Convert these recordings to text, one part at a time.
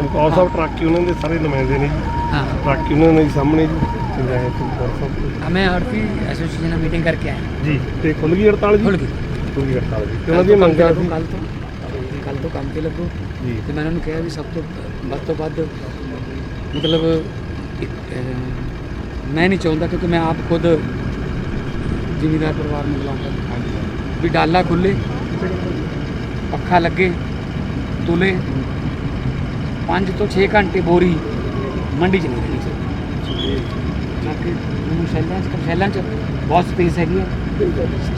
Chamkaur Sahib truck ਹੀ ਉਹਨਾਂ ਦੇ ਸਾਰੇ ਨੁਮਾਇੰਦੇ ਨੇ ਹਾਂ। ਟਰੱਕ ਹੀ ਉਹਨਾਂ ਦੇ ਸਾਹਮਣੇ ਜੀ ਚੰਗਾਇਆ ਚਮਕੌਰ ਸਾਹਿਬ ਮੈਂ ਆਰਪੀ ਐਸੋਸੀਏਸ਼ਨ ਨਾਲ ਮੀਟਿੰਗ ਕਰਕੇ ਆਇਆ। ਜੀ ਤੇ ਖੁੱਲ ਗਈ ਹੜਤਾਲ ਜੀ? ਖੁੱਲ ਗਈ। ਖੁੱਲ ਗਈ ਹੜਤਾਲ ਜੀ। ਤੇ ਉਹਨਾਂ ਦੀਆਂ ਮੰਗਾਂ ਸੀ? ਕੱਲ ਤੋਂ। ਕੱਲ ਤੋਂ ਕੰਮ ਤੇ ਲੱਗੋ। ਜੀ। ਤੇ ਮੈਂ ਉਹਨਾਂ ਨੂੰ ਕਿਹਾ ਵੀ ਸਭ ਤੋਂ ਵੱਧ ਤੋਂ ਵੱਧ ਮਤਲਬ ਮੈਂ ਨਹੀਂ ਚਾਹੁੰਦਾ ਕਿਉਂਕਿ ਮੈਂ ਆਪ ਖੁਦ ਜ਼ਿਮੀਦਾਰ ਪਰਿਵਾਰ ਨੂੰ ਬੁਲਾਉਂਦਾ। ਵੀ ਡਾਲਾ ਖੁੱਲੇ ਪੱਖਾ ਲੱਗੇ ਤੁਲੇ। 5 ਤੋਂ 6 ਘੰਟੇ ਬੋਰੀ ਮੰਡੀ ਚ ਨਹੀਂ ਰਹਿਣੀ ਚਾਹੀਦੀ ਬਾਕੀ ਹੁਣ ਸ਼ੈਲਾਂ ਚ ਸ਼ੈਲਾਂ ਚ ਬਹੁਤ ਸਪੇਸ ਹੈਗੀ ਹੈ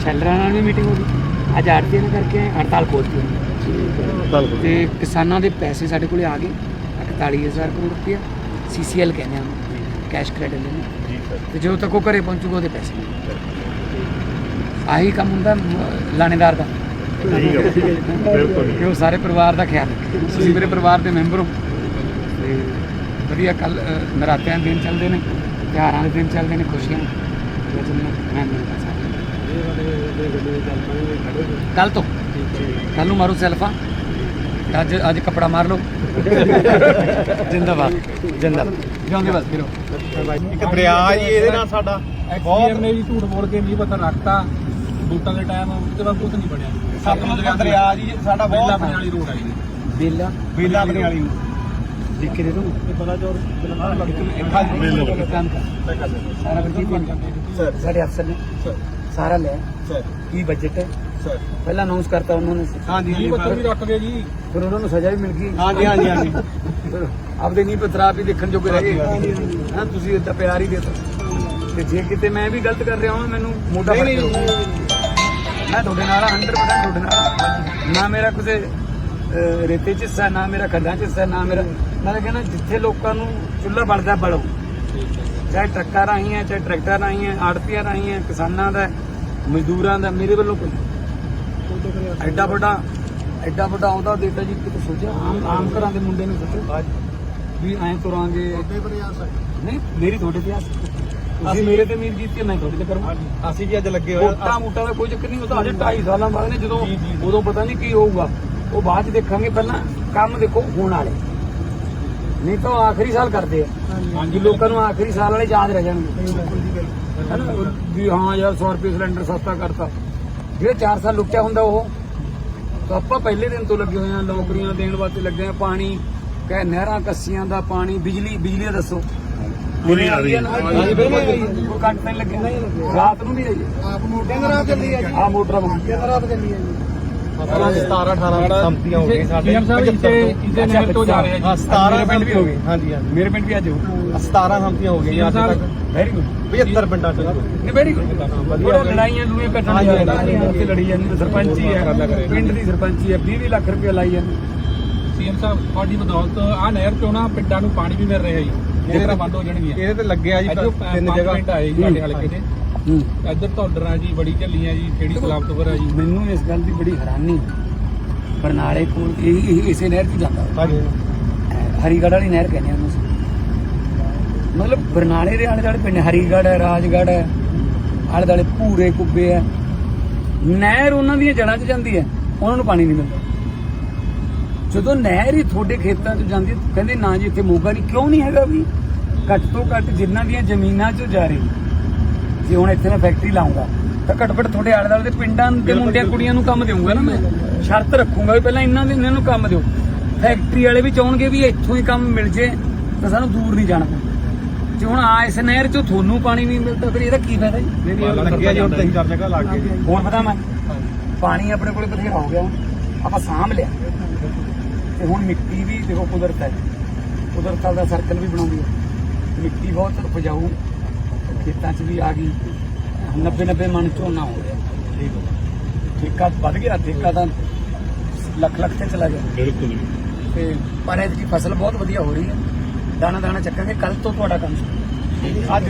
ਸ਼ੈਲਰਾਂ ਨਾਲ ਵੀ ਮੀਟਿੰਗ ਹੋ ਗਈ। ਅੱਜ ਆੜਤੀ ਨਾਲ ਕਰਕੇ ਹੜਤਾਲ ਖੋਲਤੀ ਤੇ ਕਿਸਾਨਾਂ ਦੇ ਪੈਸੇ ਸਾਡੇ ਕੋਲੇ ਆ ਗਏ 41000 ਕਰੋੜ ਰੁਪਇਆ। ਸੀਸੀਐਲ ਕਹਿੰਦੇ ਆ ਕੈਸ਼ ਕ੍ਰੈਡਿਟ ਸਰ। ਤੇ ਜਦੋਂ ਤੱਕ ਉਹ ਘਰੇ ਪਹੁੰਚੂਗਾ ਉਹਦੇ ਪੈਸੇ ਆਹੀ ਕੰਮ ਹੁੰਦਾ ਲਾਣੇਦਾਰ ਦਾ। ਠੀਕ ਹੈ ਬਿਲਕੁਲ। ਕਿ ਉਹ ਸਾਰੇ ਪਰਿਵਾਰ ਦਾ ਖਿਆਲ ਰੱਖੇ। ਤੁਸੀਂ ਮੇਰੇ ਪਰਿਵਾਰ ਦੇ ਮੈਂਬਰ ਹੋ। ਤੇ ਵਧੀਆ ਕੱਲ ਨਰਾਤਿਆਂ ਦੇ ਦਿਨ ਚੱਲਦੇ ਨੇ ਤਿਉਹਾਰਾਂ ਦੇ ਦਿਨ ਚੱਲਦੇ ਨੇ ਖੁਸ਼ੀਆਂ ਵਿੱਚ ਮੈਂ ਮਿਲਦਾ ਕੱਲ ਤੋਂ? ਕੱਲ ਨੂੰ ਮਾਰੋ ਸੈਲਫਾ। ਅੱਜ ਅੱਜ ਕਪੜਾ ਮਾਰ ਲਓ। ਜਿੰਦਾਬਾਦ ਜਿੰਦਾਬਾਦ। ਜਿਉਂਦੇ ਬਸ ਫਿਰੋ। ਇੱਕ ਦਰਿਆ ਜੀ ਇਹਦੇ ਨਾਲ ਸਾਡਾ। ਐਕਸਪੀਅਰ ਨੇ ਵੀ ਝੂਠ ਬੋਲ ਕੇ ਨਹੀਂ ਪਤਾ ਰੱਖਤਾ। ਬੂਟਾਂ ਦੇ ਟਾਈਮ ਉਹਦੇ ਬਾਅਦ ਕੁਝ ਨਹੀਂ ਬਣਿਆ। ਸਤਲੁਜ ਦਰਿਆ ਜੀ ਸਾਡਾ ਬੇਲਾ ਬਹੁਤ ਬਣੇ ਵਾਲੀ ਰੋਡ ਆ ਜੀ। ਬੇਲਾ? ਬੇਲਾ ਬਣੇ ਕੰਮ ਕਰ ਸਾਰਾ ਬਜਟ ਸਰ। ਸਾਡੇ ਅਫਸਰ ਨੇ। ਸਰ। ਸਾਰਾ ਲੈ। ਸਰ। ਕੀ ਬਜਟ ਹੈ? ਸਰ। ਪਹਿਲਾਂ ਅਨਾਉਂਸ ਕਰਤਾ ਉਹਨਾਂ ਨੇ। ਹਾਂਜੀ ਜੀ ਪੱਤਰ ਵੀ ਰੱਖ ਗਏ ਜੀ। ਫਿਰ ਉਹਨਾਂ ਨੂੰ ਸਜ਼ਾ ਵੀ ਮਿਲ ਗਈ। ਹਾਂਜੀ ਹਾਂਜੀ ਹਾਂਜੀ ਆਪਦੇ ਨਹੀਂ ਪਤਰਾ ਵੀ ਦੇਖਣ ਜੋਗੇ ਰਹਿ ਗਏ। ਹਾਂ ਤੁਸੀਂ ਇਦਾਂ ਪਿਆਰ ਹੀ ਦੇਤਾ ਤੇ ਜੇ ਕਿਤੇ ਮੈਂ ਵੀ ਗਲਤ ਕਰ ਰਿਹਾ ਹਾਂ ਮੈਨੂੰ ਫੜ ਰੋਕੋ। ਮੈਂ ਤੁਹਾਡੇ ਨਾਲ 100% ਤੁਹਾਡੇ ਨਾਲ ਨਾ ਮੇਰਾ ਕਿਸੇ ਰੇਤੇ ਚ ਹਿੱਸਾ ਨਾ ਮੇਰਾ ਖੱਡਾਂ ਚ ਹਿੱਸਾ ਨਾ ਮੇਰਾ ਮੈਂ ਤਾਂ ਕਹਿੰਦਾ ਜਿੱਥੇ ਲੋਕਾਂ ਨੂੰ ਚੁੱਲ੍ਹਾ ਬਲਦਾ ਬਲੋ। ਚਾਹੇ ਟਰੱਕਾਂ ਰਾਹੀਂ ਹੈ ਚਾਹੇ ਟਰੈਕਟਰ ਰਾਹੀਂ ਹੈ ਆੜਤੀਆਂ ਰਾਹੀਂ ਹੈ ਕਿਸਾਨਾਂ ਦਾ ਮਜ਼ਦੂਰਾਂ ਦਾ ਮੇਰੇ ਵੱਲੋਂ ਕੋਈ ਐਡਾ ਵੱਡਾ ਐਡਾ ਵੱਡਾ ਆਉਂਦਾ ਦੇਤਾ ਜੀ ਕਿਤੇ ਸੋਚਿਆ? ਆਮ ਆਮ ਘਰਾਂ ਦੇ ਮੁੰਡੇ ਨੂੰ ਸੋਚੋ ਵੀ ਐਂ ਤੁਰਾਂਗੇ। ਨਹੀਂ ਮੇਰੀ ਤੁਹਾਡੇ ਤੇ ਆਸ ਤੁਸੀਂ ਮੇਰੇ ਤੇ ਕੀਤੀ ਹੈ, ਮੈਂ ਤੁਹਾਡੇ ਤੇ ਕਰੂੰਗਾ। ਅਸੀਂ ਜੀ ਅੱਜ ਲੱਗੇ ਹੋਏ ਮੋਟਾ ਮੋਟਾ ਦਾ ਕੋਈ ਚੱਕਰ ਨਹੀਂ ਉਹ ਤਾਂ ਅਜੇ 2.5 ਸਾਲਾਂ ਬਾਅਦ ਨੇ ਜਦੋਂ ਉਦੋਂ ਪਤਾ ਨਹੀਂ ਕੀ ਹੋਊਗਾ। ਉਹ ਬਾਅਦ ਚ ਦੇਖਾਂਗੇ ਪਹਿਲਾਂ ਕੰਮ ਦੇਖੋ ਹੋਣ ਵਾਲੇ। ਨਹੀਂ ਤਾਂ ਉਹ ਆਖਰੀ ਸਾਲ ਕਰਦੇ ਆ। ਹਾਂਜੀ। ਲੋਕਾਂ ਨੂੰ ਆਖਰੀ ਸਾਲ ਵਾਲੇ ਯਾਦ ਰਹਿ ਜਾਣਗੇ। ਹੈਨਾ? ਵੀ ਹਾਂ ਯਾਰ 100 ਰੁਪਏ ਸਿਲੰਡਰ ਸਸਤਾ ਕਰਤਾ। ਜਿਹੜੇ 4 ਸਾਲ ਲੁੱਟਿਆ ਹੁੰਦਾ ਉਹ ਤਾਂ ਆਪਾਂ ਪਹਿਲੇ ਦਿਨ ਤੋਂ ਲੱਗੇ ਹੋਏ ਆ ਨੌਕਰੀਆਂ ਦੇਣ ਵਾਸਤੇ ਲੱਗੇ ਆ ਪਾਣੀ ਕਹੇ ਨਹਿਰਾਂ ਕੱਸੀਆਂ ਦਾ ਪਾਣੀ ਬਿਜਲੀ ਬਿਜਲੀ ਦੱਸੋ। ਪੂਰੀ ਆ ਰਹੀ ਹੈ। ਹਾਂਜੀ ਬਿਲਕੁਲ। ਕੋਈ ਕੱਟ ਨਹੀਂ ਲੱਗਿਆ ਰਾਤ ਨੂੰ ਵੀ ਆਈ ਆਪ ਮੋਟਰ ਰਾਤ ਚੱਲੀ ਆ ਜੀ। ਆ ਮੋਟਰਾਂ ਬੰਦ ਰਾਤ ਚੱਲੀ ਆ ਜੀ? 17 18 ਸੰਪਤੀਆਂ ਹੋ ਗਈਆਂ ਸਾਡੇ ਸੀਐਮ ਸਾਹਿਬ ਇਸੇ ਇਸੇ ਨਹਿਰ ਤੋਂ ਜਾ ਰਹੇ ਹਾਂ ਜੀ 17 ਪਿੰਡ ਵੀ ਹੋ ਗਏ ਹਾਂਜੀ ਹਾਂਜੀ। ਮੇਰੇ ਪਿੰਡ ਵੀ ਅੱਜ ਹੋਊ 17 ਸੰਪਤੀਆਂ ਹੋ ਗਈਆਂ ਅੱਜ ਤੱਕ। ਵੈਰੀ ਗੁੱਡ 75 ਪਿੰਡਾਂ ਚ। ਨਹੀਂ ਵੈਰੀ ਗੁੱਡ ਵਧੀਆ ਲੜਾਈਆਂ ਲੂਏ ਕੱਟਣ ਦੀ ਉੱਥੇ ਲੜੀ ਜਾਂਦੀ ਸਰਪੰਚੀ ਹੈ। ਪਿੰਡ ਦੀ ਸਰਪੰਚੀ ਹੈ 20 ਲੱਖ ਰੁਪਏ ਲਾਈ ਜਾਂਦੀ। ਸੀਐਮ ਸਾਹਿਬ ਤੁਹਾਡੀ ਬਦੌਲਤ ਆ ਨਹਿਰ ਚੋਂ ਨਾ ਪਿੰਡਾਂ ਨੂੰ ਪਾਣੀ ਵੀ ਮਿਲ ਰਿਹਾ ਜੀ। ਨਹਿਰਾਂ ਬੰਦ ਹੋ ਜਾਣਗੀਆਂ। ਇਹਦੇ ਤੇ ਲੱਗਿਆ ਜੀ ਤਿੰਨ ਜਗ੍ਹਾ। ਪਿੰਡ ਆਏ ਜੀ ਸਾਡੇ ਹਲਕੇ ਦੇ। ਹੂੰ। ਇੱਧਰ ਧੌਲਰਾਂ ਜੀ ਬੜੀ ਝੱਲੀਆਂ ਜੀ ਖੇੜੀ ਸਲਾਮਤਪੁਰ ਆ ਜੀ। ਮੈਨੂੰ ਇਸ ਗੱਲ ਦੀ ਬੜੀ ਹੈਰਾਨੀ ਹੈ। ਬਰਨਾਲੇ ਕੋਲ ਇਹ ਇਹ- ਇਸੇ ਨਹਿਰ 'ਚ ਜਾਂਦਾ ਹਾਂਜੀ। ਹਰੀਗੜ੍ਹ ਵਾਲੀ ਨਹਿਰ ਕਹਿੰਦੇ ਆ ਉਹਨੂੰ ਅਸੀਂ। ਮਤਲਬ ਬਰਨਾਲੇ ਦੇ ਆਲੇ ਦੁਆਲੇ ਪਿੰਡ ਹਰੀਗੜ੍ਹ ਹੈ ਰਾਜਗੜ੍ਹ ਹੈ ਆਲੇ ਦੁਆਲੇ ਭੂਰੇ ਕੁੱਬੇ ਹੈ। ਨਹਿਰ ਉਹਨਾਂ ਦੀਆਂ ਜੜ੍ਹਾਂ 'ਚ ਜਾਂਦੀ ਹੈ। ਉਹਨਾਂ ਨੂੰ ਪਾਣੀ ਨਹੀਂ ਮਿਲਦਾ। ਜਦੋਂ ਨਹਿਰ ਹੀ ਤੁਹਾਡੇ ਖੇਤਾਂ 'ਚ ਜਾਂਦੀ ਹੈ, ਕਹਿੰਦੇ ਨਾ ਜੀ ਇੱਥੇ ਮੋਗਾ ਨਹੀਂ ਕਿਉਂ ਨਹੀਂ ਹੈਗਾ ਵੀ? ਘੱਟ ਤੋਂ ਘੱਟ ਜਿਨ੍ਹਾਂ ਦੀਆਂ ਜ਼ਮੀਨਾਂ 'ਚ ਜਾ ਰਹੀ ਜੇ ਹੁਣ ਇੱਥੇ ਮੈਂ ਫੈਕਟਰੀ ਲਾਉਂਗਾ ਤਾਂ ਘੱਟ ਘੱਟ ਤੁਹਾਡੇ ਆਲੇ ਦੁਆਲੇ ਦੇ ਪਿੰਡਾਂ ਦੇ ਮੁੰਡਿਆਂ ਕੁੜੀਆਂ ਨੂੰ ਕੰਮ ਦੇਵਾਂਗਾ ਨਾ ਮੈਂ। ਸ਼ਰਤ ਰੱਖੂੰਗਾ ਵੀ ਪਹਿਲਾਂ ਇਹਨਾਂ ਦੇ ਇਹਨਾਂ ਨੂੰ ਕੰਮ ਦਿਓ। ਫੈਕਟਰੀ ਵਾਲੇ ਵੀ ਚਾਹਣਗੇ ਵੀ ਇੱਥੋਂ ਹੀ ਕੰਮ ਮਿਲ ਜੇ ਤਾਂ ਸਾਨੂੰ ਦੂਰ ਨਹੀਂ ਜਾਣਾ। ਜੇ ਹੁਣ ਆ ਇਸ ਨਹਿਰ 'ਚੋਂ ਤੁਹਾਨੂੰ ਪਾਣੀ ਨਹੀਂ ਮਿਲਦਾ ਫਿਰ ਇਹਦਾ ਕੀ ਫਾਇਦਾ ਜੀ? ਲੱਗਿਆ ਜੀ ਹੁਣ ਤਿੰਨ ਚਾਰ ਜਗ੍ਹਾ ਲੱਗ ਗਏ ਹੁਣ ਪਤਾ ਮੈਂ? ਪਾਣੀ ਆਪਣੇ ਕੋਲੇ ਬਥੇਰਾ ਹੋ ਗਿਆ। ਆਪਾਂ ਸਾਂਭ ਲਿਆ। ਤੇ ਹੁਣ ਮਿੱਟੀ ਵੀ ਦੇਖੋ ਕੁਦਰਤ ਹੈ। ਕੁਦਰਤ ਦਾ ਸਰਕਲ ਵੀ ਬਣਾਉਂਦੀ ਹੈ। ਮਿੱਟੀ ਬਹੁਤ ਉਪਜਾਊ। ਖੇਤਾਂ 'ਚ ਵੀ ਆ ਗਈ। 90 90 ਮਣ ਝੋਨਾ ਹੋ ਗਿਆ। ਠੇਕਾ ਵੱਧ ਗਿਆ ਠੇਕਾ ਤਾਂ ਲੱਖ ਲੱਖ ਤੇ ਚਲਾ ਗਿਆ। ਬਿਲਕੁਲ ਤੇ ਪਰ ਇਹਦੀ ਫਸਲ ਬਹੁਤ ਵਧੀਆ ਹੋ ਰਹੀ ਹੈ। ਦਾਣਾ ਦਾਣਾ ਚੱਕਾਂਗੇ ਕੱਲ ਤੋਂ ਤੁਹਾਡਾ ਕੰਮ ਸ਼ੁਰੂ। ਅੱਜ